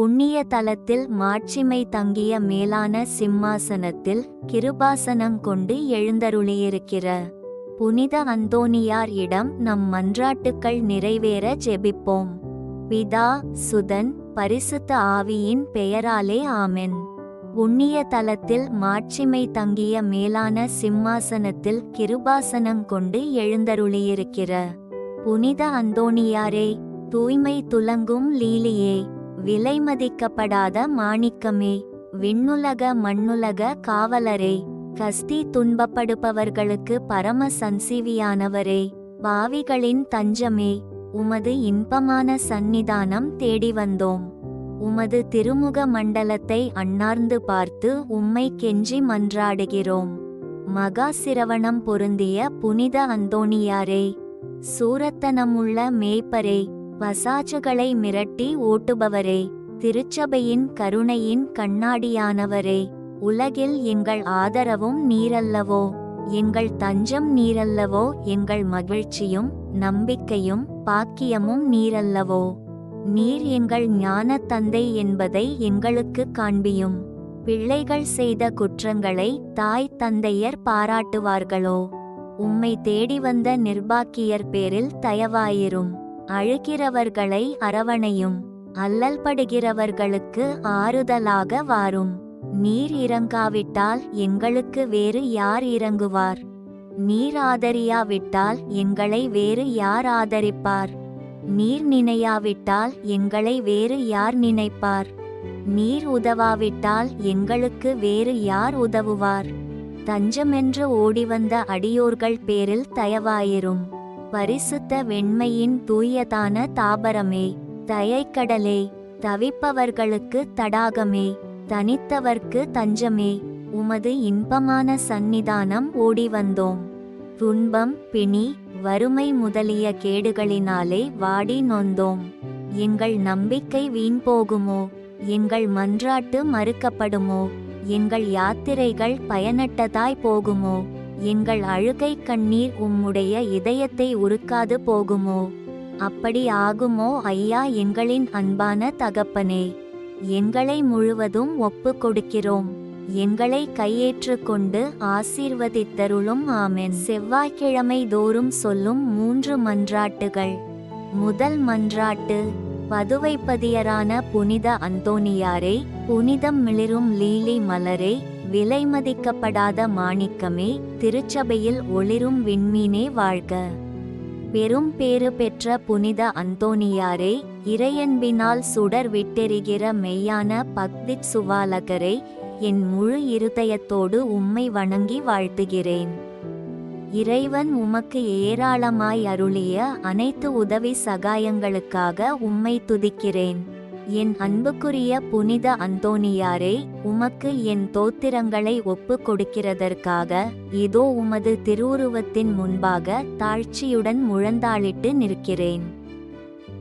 புண்ணிய தலத்தில் மாட்சிமை தங்கிய மேலான சிம்மாசனத்தில் கிருபாசனம் கொண்டு எழுந்தருளியிருக்கிற புனித அந்தோனியார் இடம் நம் மன்றாட்டுக்கள் நிறைவேற ஜெபிப்போம். பிதா சுதன் பரிசுத்த ஆவியின் பெயராலே ஆமென். புண்ணிய தலத்தில் மாட்சிமை தங்கிய மேலான சிம்மாசனத்தில் கிருபாசனம் கொண்டு எழுந்தருளியிருக்கிற புனித அந்தோணியாரே தூய்மை துலங்கும் லீலியே. விலைமதிக்கப்படாத மாணிக்கமே விண்ணுலக மண்ணுலக காவலரே கஸ்தி துன்பப்படுபவர்களுக்கு பரம சன்சீவியானவரே பாவிகளின் தஞ்சமே உமது இன்பமான சந்நிதானம் தேடி வந்தோம். உமது திருமுக மண்டலத்தை அண்ணார்ந்து பார்த்து உம்மை கெஞ்சி மன்றாடுகிறோம். மகா சிரவணம் பொருந்திய புனித அந்தோணியாரே சூரத்தனமுள்ள மேய்ப்பரே பசாஜுகளை மிரட்டி ஓட்டுபவரே திருச்சபையின் கருணையின் கண்ணாடியானவரே உலகில் எங்கள் ஆதரவும் நீரல்லவோ? எங்கள் தஞ்சம் நீரல்லவோ? எங்கள் மகிழ்ச்சியும் நம்பிக்கையும் பாக்கியமும் நீரல்லவோ? நீர் எங்கள் ஞான தந்தை என்பதை எங்களுக்கு காண்பியும். பிள்ளைகள் செய்த குற்றங்களை தாய் தந்தையர் பாராட்டுவார்களோ? உம்மை தேடி வந்த நிர்பாக்கியர் பேரில் தயவாயிரும். அழுகிறவர்களை அரவணையும் அல்லல்படுகிறவர்களுக்கு ஆறுதலாக வாரும். நீர் இறங்காவிட்டால் எங்களுக்கு வேறு யார் இறங்குவார்? நீர் ஆதரியாவிட்டால் எங்களை வேறு யார் ஆதரிப்பார்? நீர் நினையாவிட்டால் எங்களை வேறு யார் நினைப்பார்? நீர் உதவாவிட்டால் எங்களுக்கு வேறு யார் உதவுவார்? தஞ்சமென்று ஓடிவந்த அடியோர்கள் பேரில் தயவாயிரும். பரிசுத்த வெண்மையின் தூயதான தாபரமே. தயைக்கடலே தவிப்பவர்களுக்கு தடாகமே. தனித்தவர்க்கு தஞ்சமே. உமது இன்பமான சந்நிதானம் ஓடி வந்தோம் துன்பம் பிணி வறுமை முதலிய கேடுகளினாலே வாடி நொந்தோம். எங்கள் நம்பிக்கை வீண் போகுமோ எங்கள் மன்றாட்டு மறுக்கப்படுமோ? எங்கள் யாத்திரைகள் பயனட்டதாய் போகுமோ? எங்கள் அழுகை கண்ணீர் உம்முடைய இதயத்தை உருக்காது போகுமோ? அப்படி ஆகுமோ ஐயா எங்களின் அன்பான தகப்பனே. எங்களை முழுவதும் ஒப்பு கொடுக்கிறோம். எங்களை கையேற்று கொண்டு ஆசீர்வதித்தருளும் ஆமென். செவ்வாய்க்கிழமை தோறும் சொல்லும் மூன்று மன்றாட்டுகள். முதல் மன்றாட்டு பதுவைப்பதியரான புனித அந்தோனியாரே புனிதம் மிளிரும் லீலி மலரே விலைமதிக்கப்படாத மாணிக்கமே திருச்சபையில் ஒளிரும் விண்மீனே வாழ்க. பெரும் பேறு பெற்ற புனித அந்தோனியாரே இறையன்பினால் சுடர் விட்டெறிகிற மெய்யான பக்தித் சுவாலகரே என் முழு இருதயத்தோடு உம்மை வணங்கி வாழ்த்துகிறேன். இறைவன் உமக்கு ஏராளமாய் அருளிய அனைத்து உதவி சகாயங்களுக்காக உம்மை துதிக்கிறேன். என் அன்புக்குரிய புனித அந்தோனியாரே உமக்கு என் தோத்திரங்களை ஒப்பு கொடுக்கிறதற்காக இதோ உமது திருவுருவத்தின் முன்பாக தாழ்ச்சியுடன் முழந்தாளிட்டு நிற்கிறேன்.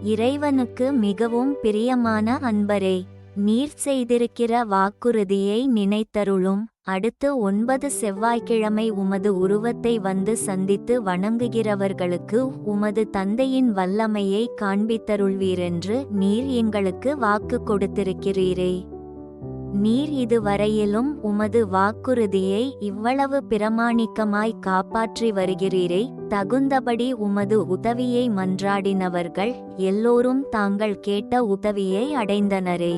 இறைவனுக்கு மிகவும் பிரியமான அன்பரே நீர் செய்திருக்கிற வாக்குறுதியை நினைத்தருளும். அடுத்து ஒன்பது செவ்வாய்க்கிழமை உமது உருவத்தை வந்து சந்தித்து வணங்குகிறவர்களுக்கு உமது தந்தையின் வல்லமையை காண்பித்தருள்வீரென்று நீர் எங்களுக்கு வாக்கு கொடுத்திருக்கிறீரே. நீர் இதுவரையிலும் உமது வாக்குறுதியை இவ்வளவு பிரமாணிக்கமாய் காப்பாற்றி வருகிறீரே. தகுந்தபடி உமது உதவியை மன்றாடினவர்கள் எல்லோரும் தாங்கள் கேட்ட உதவியை அடைந்தனரே.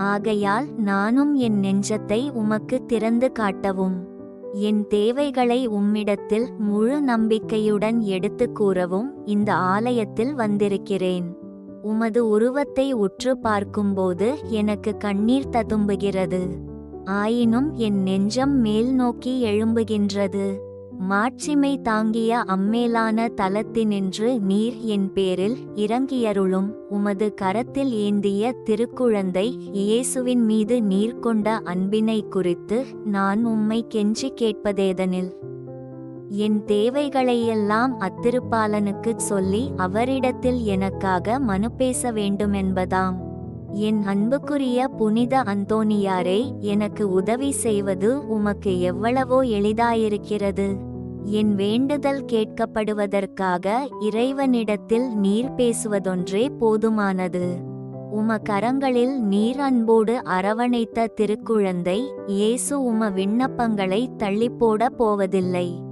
ஆகையால் நானும் என் நெஞ்சத்தை உமக்கு திறந்து காட்டவும். என் தேவைகளை உம்மிடத்தில் முழு நம்பிக்கையுடன் எடுத்துக் கூறவும் இந்த ஆலயத்தில் வந்திருக்கிறேன். உமது உருவத்தை உற்று பார்க்கும்போது எனக்கு கண்ணீர் ததும்புகிறது. ஆயினும் என் நெஞ்சம் மேல் நோக்கி எழும்புகின்றது. மாட்சிமை தாங்கிய அம்மேலான தலத்தினின்று நீர் என் பேரில் இறங்கியருளும் உமது கரத்தில் ஏந்திய திருக்குழந்தை இயேசுவின் மீது நீர் கொண்ட அன்பினை குறித்து நான் உம்மை கெஞ்சி கேட்பதேதனில். என் தேவைகளையெல்லாம் அத்திருப்பாலனுக்குச் சொல்லி அவரிடத்தில் எனக்காக மனு பேச வேண்டுமென்பதாம். என் அன்புக்குரிய புனித அந்தோனியாரே எனக்கு உதவி செய்வது உமக்கு எவ்வளவோ எளிதாயிருக்கிறது. என் வேண்டுதல் கேட்கப்படுவதற்காக இறைவனிடத்தில் நீர் பேசுவதொன்றே போதுமானது. உம கரங்களில் நீர் அன்போடு அரவணைத்த திருக்குழந்தை இயேசு உம விண்ணப்பங்களை தள்ளிப்போட போவதில்லை.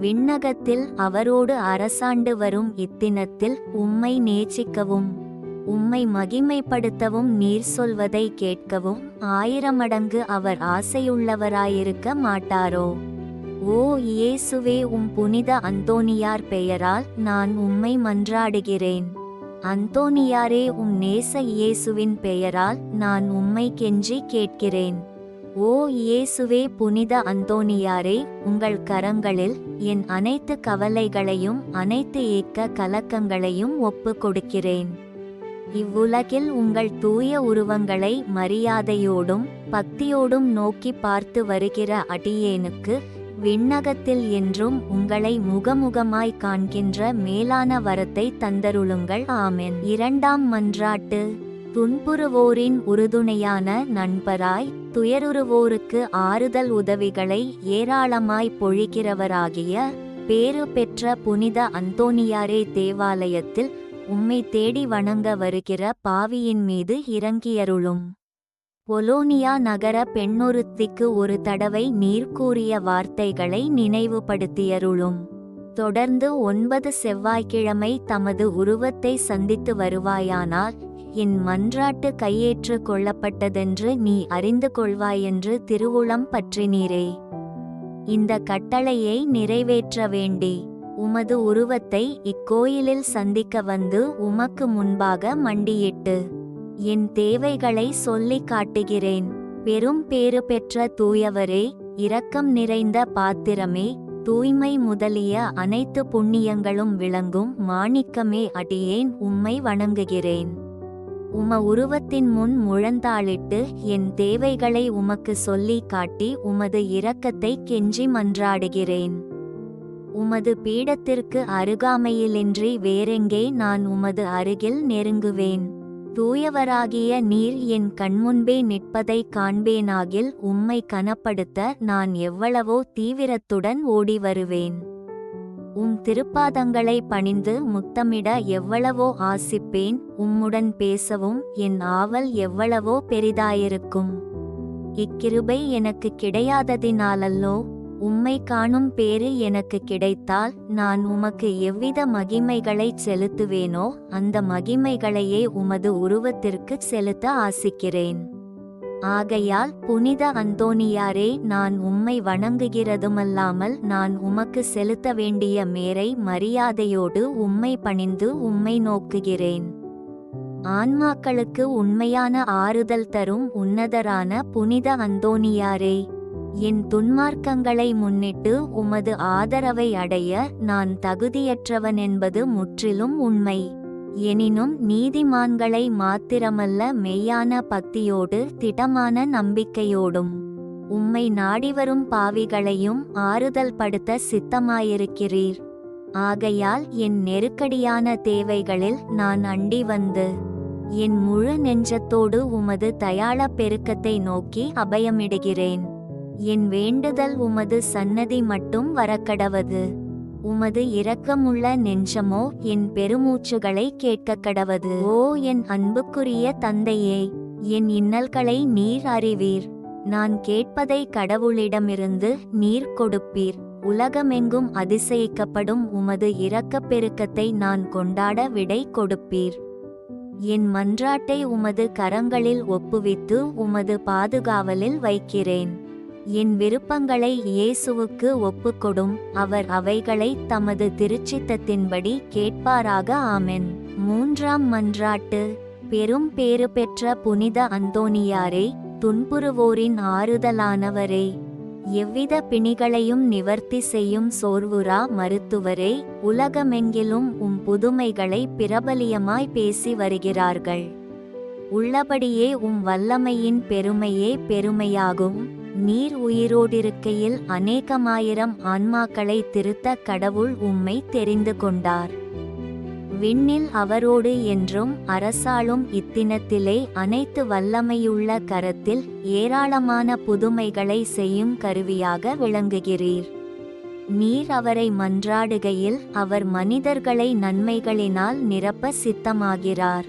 விண்ணகத்தில் அவரோடு அரசாண்டு வரும் இத்தினத்தில் உம்மை நேச்சிக்கவும் உம்மை மகிமைப்படுத்தவும் நீர் சொல்வதை கேட்கவும் ஆயிரமடங்கு அவர் ஆசையுள்ளவராயிருக்க மாட்டாரோ? ஓ இயேசுவே உம் புனித அந்தோனியார் பெயரால் நான் உம்மை மன்றாடுகிறேன். அந்தோனியாரே உம் நேச இயேசுவின் பெயரால் நான் உம்மை கெஞ்சி கேட்கிறேன். ஓ இயேசுவே புனித அந்தோனியாரே உங்கள் கரங்களில் என் அனைத்து கவலைகளையும் அனைத்து ஏக்க கலக்கங்களையும் ஒப்பு கொடுக்கிறேன் இவ்வுலகில் உங்கள் தூய உருவங்களை மரியாதையோடும் பக்தியோடும் நோக்கி பார்த்து வருகிற அடியேனுக்கு விண்ணகத்தில் என்றும் உங்களை முகமுகமாய் காண்கின்ற மேலான வரத்தை தந்தருளுங்கள். ஆமென். இரண்டாம் மன்றாட்டு. துன்புறுவோரின் உறுதுணையான நண்பராய் துயருவோருக்கு ஆறுதல் உதவிகளை ஏராளமாய் பொழிகிறவராகிய பேறு பெற்ற புனித அந்தோனியாரே தேவாலயத்தில் உம்மை தேடி வணங்க வருகிற பாவியின் மீது இறங்கியருளும். பொலோனியா நகர பெண்ணொருத்திக்கு ஒரு தடவை நீர் கூறிய வார்த்தைகளை நினைவுபடுத்தியருளும். தொடர்ந்து ஒன்பது செவ்வாய்க்கிழமை தமது உருவத்தை சந்தித்து வருவாயானால் என் மன்றாட்டு கையேற்று கொள்ளப்பட்டதென்று நீ அறிந்து கொள்வாயென்று திருவுளம் பற்றினீரே. இந்த கட்டளையை நிறைவேற்ற வேண்டி உமது உருவத்தை இக்கோயிலில் சந்திக்க வந்து உமக்கு முன்பாக மண்டியிட்டு என் தேவைகளை சொல்லிக் காட்டுகிறேன். பெரும் பேறு பெற்ற தூயவரே இரக்கம் நிறைந்த பாத்திரமே தூய்மை முதலிய அனைத்து புண்ணியங்களும் விளங்கும் மாணிக்கமே அடியேன் உம்மை வணங்குகிறேன். உம உருவத்தின் முன் முழந்தாளிட்டு என் தேவைகளை உமக்கு சொல்லி காட்டி உமது இரக்கத்தை கெஞ்சி மன்றாடுகிறேன். உமது பீடத்திற்கு அருகாமையிலின்றி வேறெங்கே நான் உமது அருகில் நெருங்குவேன். தூயவராகிய நீர் என் கண்முன்பே நிற்பதை காண்பேனாகில் உம்மை கனப்படுத்த நான் எவ்வளவோ தீவிரத்துடன் ஓடி வருவேன் உம் திருப்பாதங்களை பணிந்து முத்தமிட எவ்வளவோ ஆசிப்பேன். உம்முடன் பேசவும் என் ஆவல் எவ்வளவோ பெரிதாயிருக்கும். இக்கிருபை எனக்கு கிடையாததினாலல்லோ உம்மை காணும் பேறு எனக்கு கிடைத்தால் நான் உமக்கு எவ்வித மகிமைகளைச் செலுத்துவேனோ அந்த மகிமைகளையே உமது உருவத்திற்கு செலுத்த ஆசிக்கிறேன். ஆகையால் புனித அந்தோனியாரே நான் உம்மை வணங்குகிறதுமல்லாமல் நான் உமக்கு செலுத்த வேண்டிய மேரை மரியாதையோடு உம்மை பணிந்து உம்மை நோக்குகிறேன். ஆன்மாக்களுக்கு உண்மையான ஆறுதல் தரும் உன்னதரான புனித அந்தோனியாரே. என் துன்மார்க்கங்களை முன்னிட்டு உமது ஆதரவை அடைய நான் தகுதியற்றவன் என்பது முற்றிலும் உண்மை. எனினும் நீதிமான்களை மாத்திரமல்ல மெய்யான பக்தியோடு திடமான நம்பிக்கையோடும். உம்மை நாடிவரும் பாவிகளையும் ஆறுதல் படுத்த சித்தமாயிருக்கிறீர். ஆகையால் என் நெருக்கடியான தேவைகளில் நான் அண்டி வந்து. என் முழு நெஞ்சத்தோடு உமது தயாள பெருக்கத்தை நோக்கி அபயமிடுகிறேன். என் வேண்டுதல் உமது சன்னதி மட்டும் வரக்கடவது. உமது இரக்கமுள்ள நெஞ்சமோ என் பெருமூச்சுகளை கேட்க கடவது ஓ என் அன்புக்குரிய தந்தையே என் இன்னல்களை நீர் அறிவீர். நான் கேட்பதை கடவுளிடமிருந்து நீர் கொடுப்பீர். உலகமெங்கும் அதிசயிக்கப்படும் உமது இரக்கப் பெருக்கத்தை நான் கொண்டாட விடை கொடுப்பீர். என் மன்றாட்டை உமது கரங்களில் ஒப்புவித்து உமது பாதுகாவலில் வைக்கிறேன். என் விருப்பங்களை இயேசுவுக்கு ஒப்புக்கொடும். அவர் அவைகளை தமது திருச்சித்தத்தின்படி கேட்பாராக ஆமென். மூன்றாம் மன்றாட்டு. பெரும் பேறு பெற்ற புனித அந்தோனியாரே துன்புறுவோரின் ஆறுதலானவரே. எவ்வித பிணிகளையும் நிவர்த்தி செய்யும் சோர்வுரா மருத்துவரே உலகமெங்கிலும் உம் புதுமைகளை பிரபலியமாய் பேசி வருகிறார்கள். உள்ளபடியே உம் வல்லமையின் பெருமையே பெருமையாகும். நீர் உயிரோடிருக்கையில் அநேகமாயிரம் ஆன்மாக்களை திருத்த கடவுள் உம்மை தெரிந்து கொண்டார். விண்ணில் அவரோடு என்றும் அரசாளும் இத்தினத்திலே அனைத்து வல்லமையுள்ள கரத்தில் ஏராளமான புதுமைகளை செய்யும் கருவியாக விளங்குகிறீர். நீர் அவரை மன்றாடுகையில் அவர் மனிதர்களை நன்மைகளினால் நிரப்ப சித்தமாகிறார்.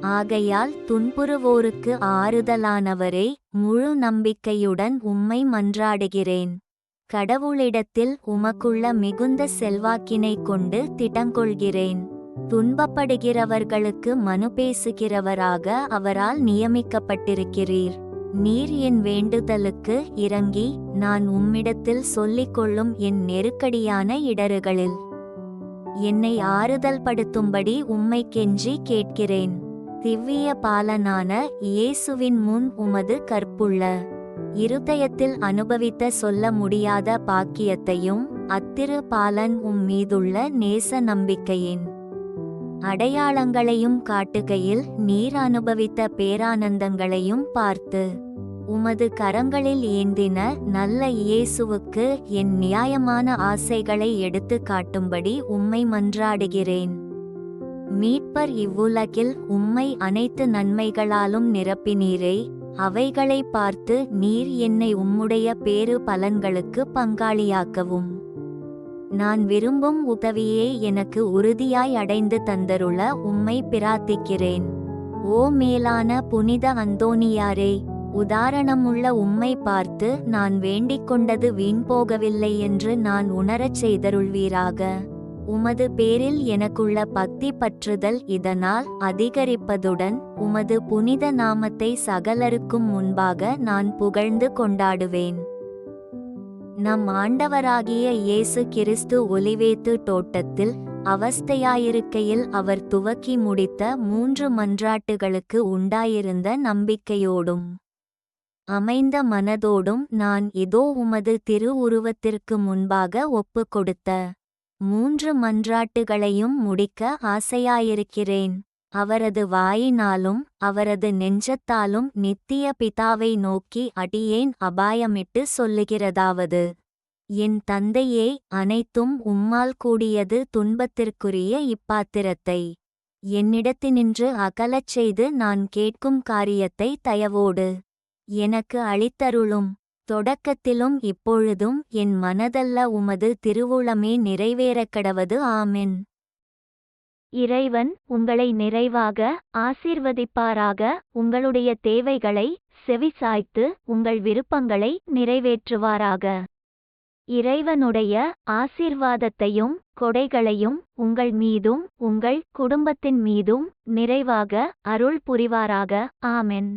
ஆகையால் துன்புறுவோருக்கு ஆறுதலானவரே முழு நம்பிக்கையுடன் உம்மை மன்றாடுகிறேன். கடவுளிடத்தில் உமக்குள்ள மிகுந்த செல்வாக்கினை கொண்டு திடங்கொள்கிறேன் துன்பப்படுகிறவர்களுக்கு மனு பேசுகிறவராக அவரால் நியமிக்கப்பட்டிருக்கிறீர். நீர் என் வேண்டுதலுக்கு இறங்கி நான் உம்மிடத்தில் சொல்லிக் கொள்ளும் என் நெருக்கடியான இடறுகளில். என்னை ஆறுதல் படுத்தும்படி உம்மை கெஞ்சி கேட்கிறேன். திவ்விய பாலனான இயேசுவின் முன் உமது கற்புள்ள. இருதயத்தில் அனுபவித்த சொல்ல முடியாத பாக்கியத்தையும் அத்திரு பாலன் உம் மீதுள்ள நேச நம்பிக்கையின் அடையாளங்களையும் காட்டுகையில் நீர் அனுபவித்த பேரானந்தங்களையும் பார்த்து உமது கரங்களில் ஏந்தின நல்ல இயேசுவுக்கு என் நியாயமான ஆசைகளை எடுத்து காட்டும்படி உம்மை மன்றாடுகிறேன். மீட்பர் இவ்வுலகில் உம்மை அனைத்து நன்மைகளாலும் நிரப்பினீரே அவைகளை பார்த்து நீர் என்னை உம்முடைய பேறு பலன்களுக்கு பங்காளியாக்கவும். நான் விரும்பும் உதவியே எனக்கு உறுதியாய் அடைந்து தந்தருள உம்மை பிரார்த்திக்கிறேன். ஓ மேலான புனித அந்தோனியாரே உதாரணமுள்ள உம்மை பார்த்து நான் வேண்டிக் கொண்டது வீண் போகவில்லை என்று நான் உணரச் செய்தருள்வீராக. உமது பேரில் எனக்குள்ள பக்தி பற்றுதல் இதனால் அதிகரிப்பதுடன் உமது புனித நாமத்தை சகலருக்கும் முன்பாக நான் புகழ்ந்து கொண்டாடுவேன். நம் ஆண்டவராகிய இயேசு கிறிஸ்து ஒலிவேத்து தோட்டத்தில் அவஸ்தையாயிருக்கையில் அவர் துவக்கி முடித்த மூன்று மன்றாட்டுகளுக்கு உண்டாயிருந்த நம்பிக்கையோடும் அமைந்த மனதோடும் நான் இதோ உமது திருவுருவத்திற்கு முன்பாக ஒப்புக் கொடுத்த மூன்று மன்றாட்டுகளையும் முடிக்க ஆசையாயிருக்கிறேன். அவரது வாயினாலும் அவரது நெஞ்சத்தாலும் நித்திய பிதாவை நோக்கி அடியேன் அபாயமிட்டு சொல்லுகிறதாவது. என் தந்தையே அனைத்தும் உம்மால் கூடியது துன்பத்திற்குரிய இப்பாத்திரத்தை. என்னிடத்தினின்று அகலச் செய்து நான் கேட்கும் காரியத்தை தயவோடு எனக்கு அளித்தருளும். தொடக்கத்திலும் இப்பொழுதும் என் மனதல்ல உமது திருவுளமே நிறைவேறக்கடவது ஆமென். இறைவன் உங்களை நிறைவாக ஆசீர்வதிப்பாராக உங்களுடைய தேவைகளை செவிசாய்த்து உங்கள் விருப்பங்களை நிறைவேற்றுவாராக. இறைவனுடைய ஆசீர்வாதத்தையும் கொடைகளையும் உங்கள் மீதும் உங்கள் குடும்பத்தின் மீதும் நிறைவாக அருள் புரிவாராக ஆமென்.